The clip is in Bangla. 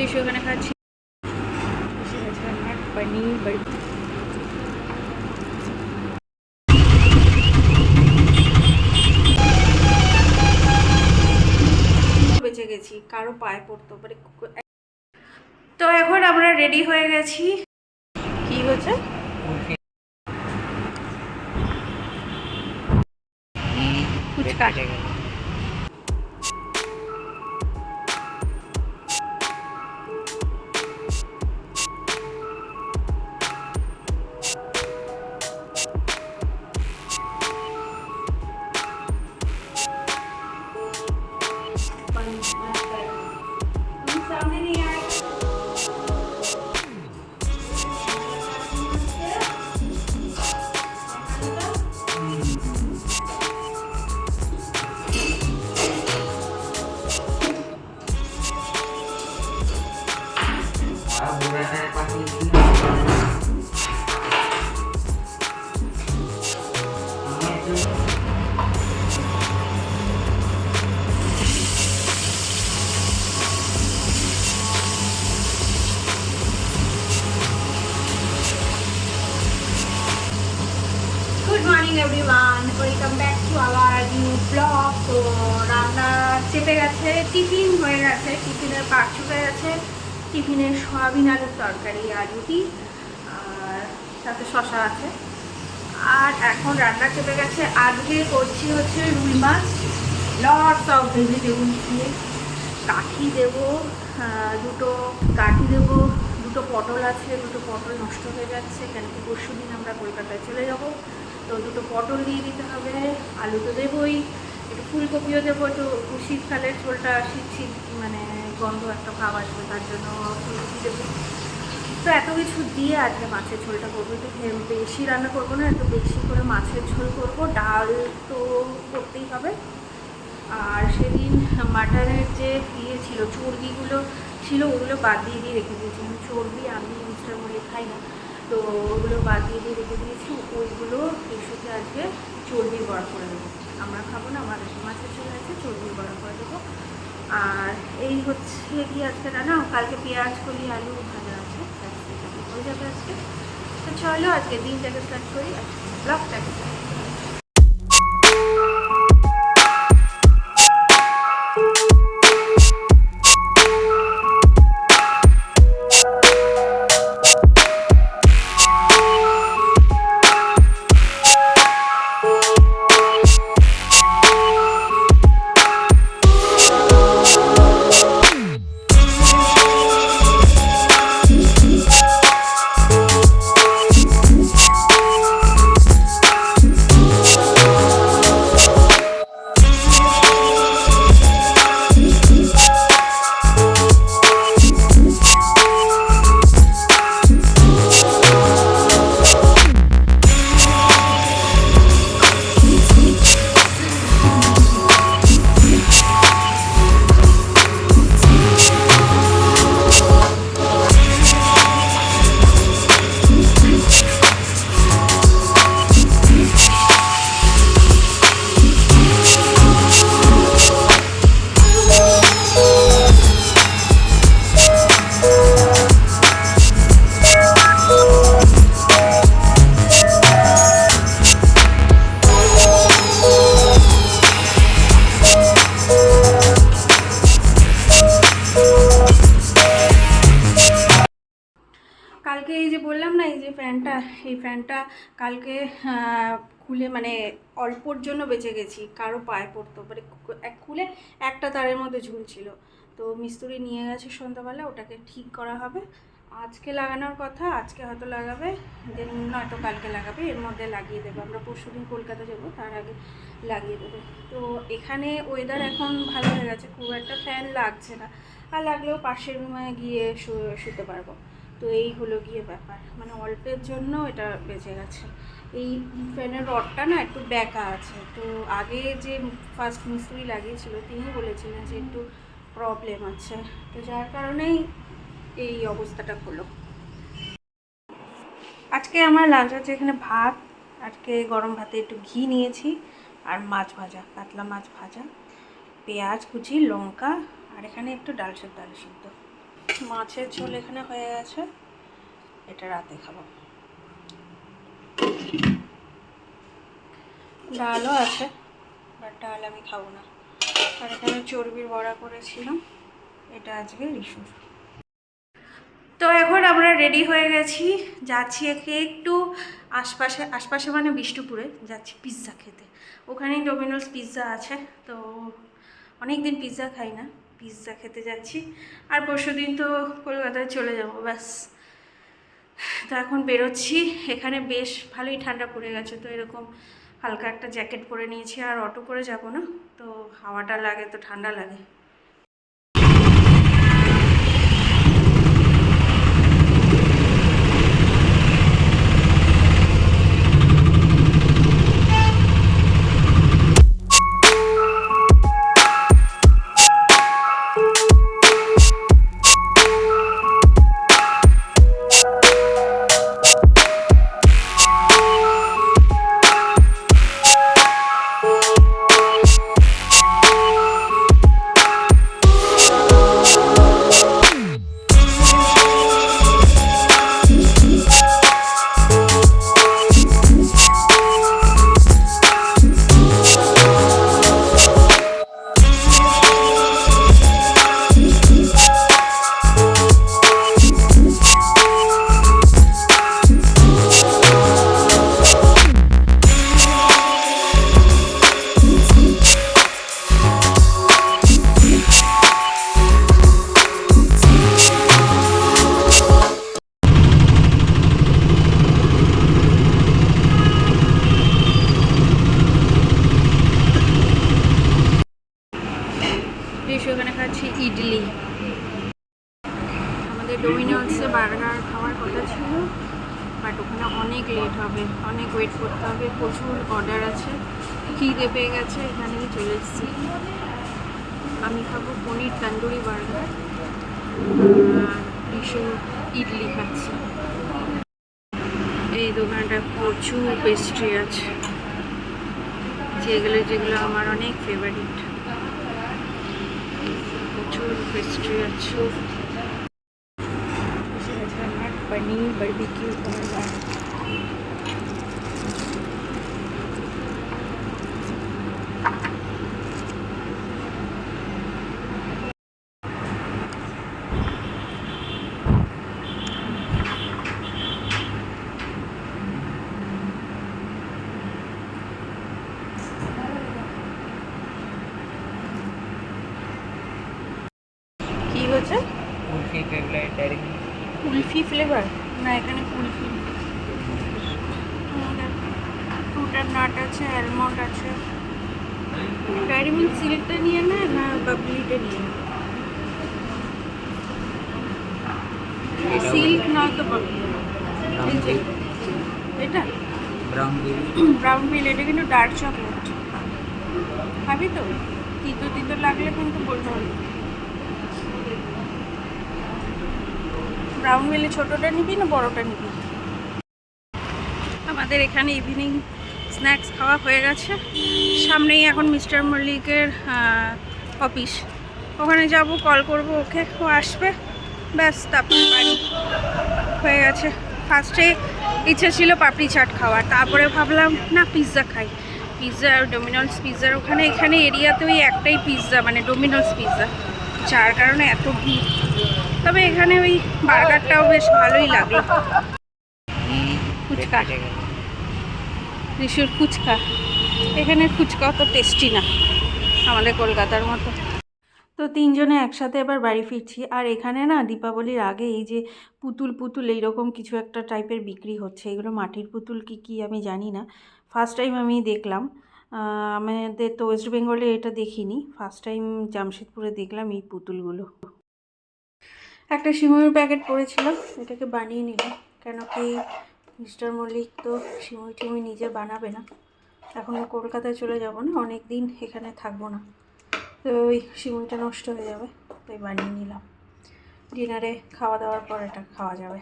ঋষি ওখানে খাচ্ছি পনির বাড়ি বেঁচে গেছি কারও পায়ে পড়তো মানে তো এখন আমরা রেডি হয়ে গেছি। কি হচ্ছে phuchka. Morning everyone welcome back to our new blog তো রান্না চেপে গেছে, টিফিন হয়ে গেছে, টিফিনের পাক চুপে গেছে। টিফিনের সয়াবিন আলুর তরকারি আর রুটি, আর সাথে শশা আছে। আর এখন রান্না চেপে গেছে। আজকে করছি হচ্ছে রুই মাছ। লটস অফ ভেজিটেবল দিয়ে কাঠি দেবো দুটো কাঠি দেবো, দুটো পটল আছে, দুটো পটল নষ্ট হয়ে যাচ্ছে। কেন কি পরশু দিন আমরা কলকাতায় চলে যাব। তো দুটো পটল দিয়ে দিতে হবে, আলু তো দেবোই, একটু ফুলকপিও দেবো, একটু শীতকালের ঝোলটা শীত শীত মানে গন্ধ একটা ভাব আসবে তার জন্য ফুলকপি দেবো। তো এত কিছু দিয়ে আজকে মাছের ঝোলটা করব, একটু বেশি রান্না করব না, একটু বেশি করে মাছের ঝোল করব, ডাল তো করতেই হবে। আর সেদিন মাটনের যে ইয়ে ছিল, চর্বিগুলো ছিল, ওগুলো বাদ দিয়ে দিয়ে রেখে দিয়েছিলাম। চর্বি, আমি, মিস্টার মুড়ি খাই না। তো ওগুলো বাদ দিয়ে দিয়ে রেখে দিয়েছি, ওইগুলো ইস্যুতে আজকে চর্বি বড়া করে দেবো। আমরা খাব না, আমাদের মাছের চলে আছে চর্বি বড়া করে দেবো। আর এই হচ্ছে কি আজকে রান্না? কালকে পেঁয়াজ করি আলু ভাজা আছে হয়ে যাবে আজকে। তো চলো আজকে দিনটাকে স্টার্ট করি ব্লগটাকে স্টার্ট করি। কালকে এই যে বললাম না, এই যে ফ্যানটা, এই ফ্যানটা কালকে খুলে মানে অল্পর জন্য বেঁচে গেছি, কারও পায়ে পড়তো। মানে এক খুলে একটা তারের মধ্যে ঝুলছিল। তো মিস্ত্রি নিয়ে গেছে সন্ধ্যাবেলা, ওটাকে ঠিক করা হবে। আজকে লাগানোর কথা, আজকে হয়তো লাগাবে, দেন নয়তো কালকে লাগাবে, এর মধ্যে লাগিয়ে দেবে। আমরা পরশু দিন কলকাতা যাব, তার আগে লাগিয়ে দেবে। তো এখানে ওয়েদার এখন ভালো হয়ে গেছে, খুব একটা ফ্যান লাগছে না। আর লাগলেও পাশের রুমে গিয়ে শুতে পারব। তো এই হলো গিয়ে ব্যাপার। মানে অল্পের জন্য এটা বেঁচে গেছে। এই ফ্যানের রডটা না একটু ব্যাকা আছে। তো আগে যে ফার্স্ট মিস্ত্রি লাগিয়েছিল, তিনি বলেছিলেন যে একটু প্রবলেম আছে। তো যার কারণেই এই অবস্থাটা হলো। আজকে আমার লাঞ্চ আছে এখানে ভাত। আজকে গরম ভাতে একটু ঘি নিয়েছি আর মাছ ভাজা, কাতলা মাছ ভাজা, পেঁয়াজ, কুচি, লঙ্কা আর এখানে একটু ডাল সেদ্ধ আলু সিদ্ধ। মাছের ঝোল এখানে হয়ে গেছে। এটা রাতে খাব। ডালও আছে বাট ডাল আমি খাব না। আর এখানে চর্বির বড়া করেছিলাম। এটা আজকে রিসুর। তো এখন আমরা রেডি হয়ে গেছি। যাচ্ছি একে একটু আশপাশে আশপাশে মানে বিষ্ণুপুরে। যাচ্ছি পিৎজা খেতে। ওখানেই ডোমিনোস পিৎজা আছে, তো অনেক দিন পিৎজা খাই না। পিৎজা খেতে যাচ্ছি। আর পরশু দিন তো কলকাতায় চলে যাব, ব্যাস। তো এখন বেরোচ্ছি। এখানে বেশ ভালোই ঠান্ডা পড়ে গেছে, তো এরকম হালকা একটা জ্যাকেট পরে নিয়েছি। আর অটো করে যাব না, তো হাওয়াটা লাগে, তো ঠান্ডা লাগে। প্রচুর অর্ডার আছে। খিদে পেয়ে গেছে এখানেই চলে এসেছি। আমি খাব পনির তান্দুরি বার্গার আর ভীষণ ইডলি খাচ্ছি। এই দোকানটায় প্রচুর পেস্ট্রি আছে। যেগুলো যেগুলো আমার অনেক ফেভারিট প্রচুর পেস্ট্রি আছে। পনির বারবিকিউ বার্গার কি হচ্ছে kulfi favourite Dairy Milk kulfi flavour না এখানে কুলফি ফ্রুটার নাট আছে অ্যালমন্ড আছে। ডায়েরি মিল্ক সিল্কটা নিয়ে না না বাবলিটা নিয়ে সিল্ক নয় তো বাবলি এটা? ব্রাউন ব্রাউন মিল এটা কিন্তু ডার্ক চকলেট খাবি তো? তিতো তিতো লাগলে কিন্তু বলতে হবে। ব্রাউন মিলে ছোটোটা নিবি না বড়টা নিবি? আমাদের এখানে ইভিনিং স্ন্যাক্স খাওয়া হয়ে গেছে। সামনেই এখন মিস্টার মল্লিকের অফিস। ওখানে যাব, কল করব, ওকে ও আসবে। ব্যাস, তারপরে বাড়ি হয়ে গেছে। ফার্স্টে ইচ্ছে ছিল পাপড়ি চাট খাওয়ার। তারপরে ভাবলাম, না পিৎজা খাই। পিৎজা আর ডোমিনোস পিৎজার ওখানে, এখানে এরিয়াতে ওই একটাই পিৎজা মানে ডোমিনোস পিৎজা যার কারণে এত ভিড়। তবে এখানে ওই বার্গারটাও বেশ ভালোই লাগল। ফুচকা ঋষুর ফুচকা। এখানে ফুচকা অত টেস্টি না, আমাদের কলকাতার মতো। তো তিনজনে একসাথে এবার বাড়ি ফিরছি। আর এখানে না দীপাবলির আগে এই যে পুতুল পুতুল এইরকম কিছু একটা টাইপের বিক্রি হচ্ছে। এগুলো মাটির পুতুল কি কি আমি জানি না। ফার্স্ট টাইম আমি দেখলাম। আমাদের তো ওয়েস্ট বেঙ্গলে এটা দেখিনি। ফার্স্ট টাইম জামশেদপুরে দেখলাম এই পুতুলগুলো। একটা সিমুইয়ের প্যাকেট পড়েছিলাম এটাকে বানিয়ে নিলাম। কেন কি মিস্টার মল্লিক তো সিমুই টিমুই নিজে বানাবে না। এখন কলকাতায় চলে যাব না অনেক দিন এখানে থাকব না। তো ওই সিমুইটা নষ্ট হয়ে যাবে, তাই বানিয়ে নিলাম। ডিনারে খাওয়া দাওয়ার পর এটা খাওয়া যাবে।